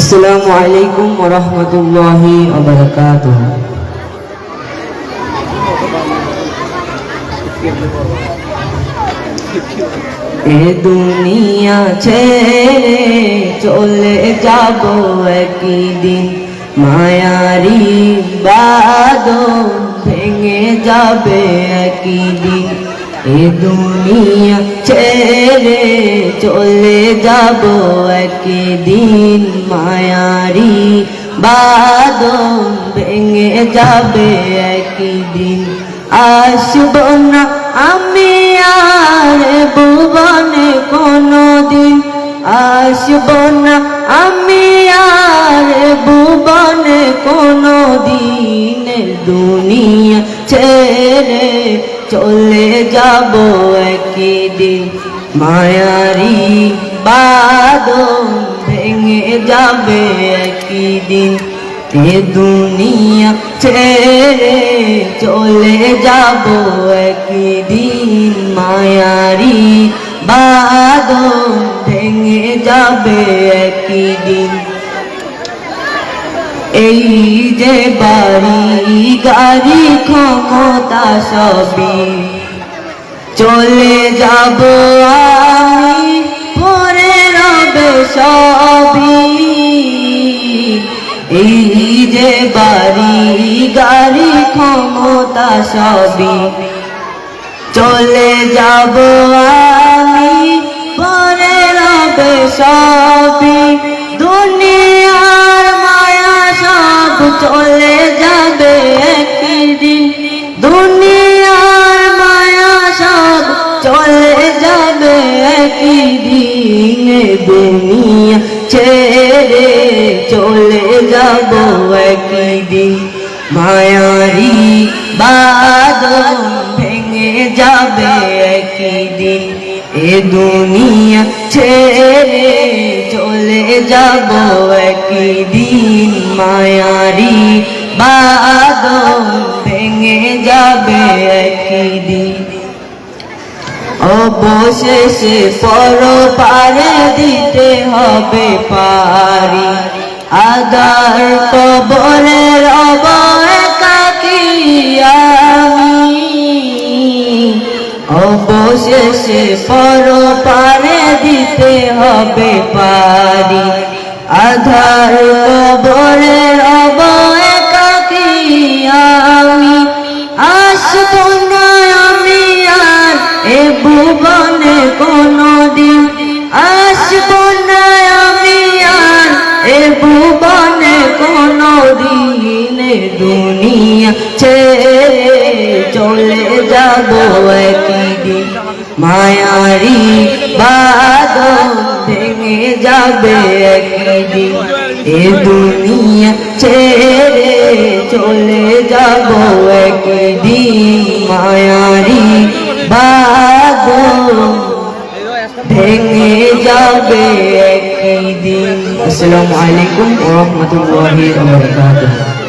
আসসালামু আলাইকুম ওরহমতুল্লাহি ওবরাকাতুহ এ দুনিয়া ছেড়ে চলে যাব একদিন। মায়ারি বাদন ভেঙে যাবে একদিন। এ দুনিয়া ছেড়ে চলে যাব একদিন মায়ারি, বাদন ভেঙে যাবে একদিন। আসব না আমি আর ভুবনে কোনো দিন আসব না আমি আর ভুবনে কোনো দিন দুনিয়া ছেড়ে চলে যাব একদিন মায়ারি বাদন ভেঙে যাবে একদিন এ দুনিয়া ছেড়ে চলে যাব একদিন মায়ারি বাদন ভেঙে যাবে একদিন এই যে বাড়ি, গাড়ি, ক্ষমতা সবই চলে যাব আমি পরে রবে সবই। এই যে বাড়ি, গাড়ি, ক্ষমতা সবই চলে যাব আমি পরে রবে সবই চলে যাবে একদিন। দুনিয়ার মায়া সব চলে যাবে একদিন। দুনিয়া ছেড়ে চলে যাব একদিন। মায়ারি বাদন ভেঙে যাবে একদিন। এ দুনিয়া ছেড়ে চলে যাব একদিন। মায়ারি বাদন ভেঙে যাবে একদিন। অবশেষে পর পারে দিতে হবে পারি। আদার কবরের অবয় অবশেষে পর পারে দিতে হবে পারি। আধার কবরের অবয় কাকি আমি, আসব না আমি আর এ ভুবনে কোনো দিন আসব না আমি আর এ ভুবনে কোনো দিন দুনিয়া ছেড়ে মায়ারি বাদন ভেঙে যাবে একদিন। এ দুনিয়া ছেড়ে চলে যাব একদিন। মায়ারি বাদন ভেঙে যাবে একদিন। আসসালামু আলাইকুম ওয়া রাহমাতুল্লাহি ওয়া বারাকাতুহু।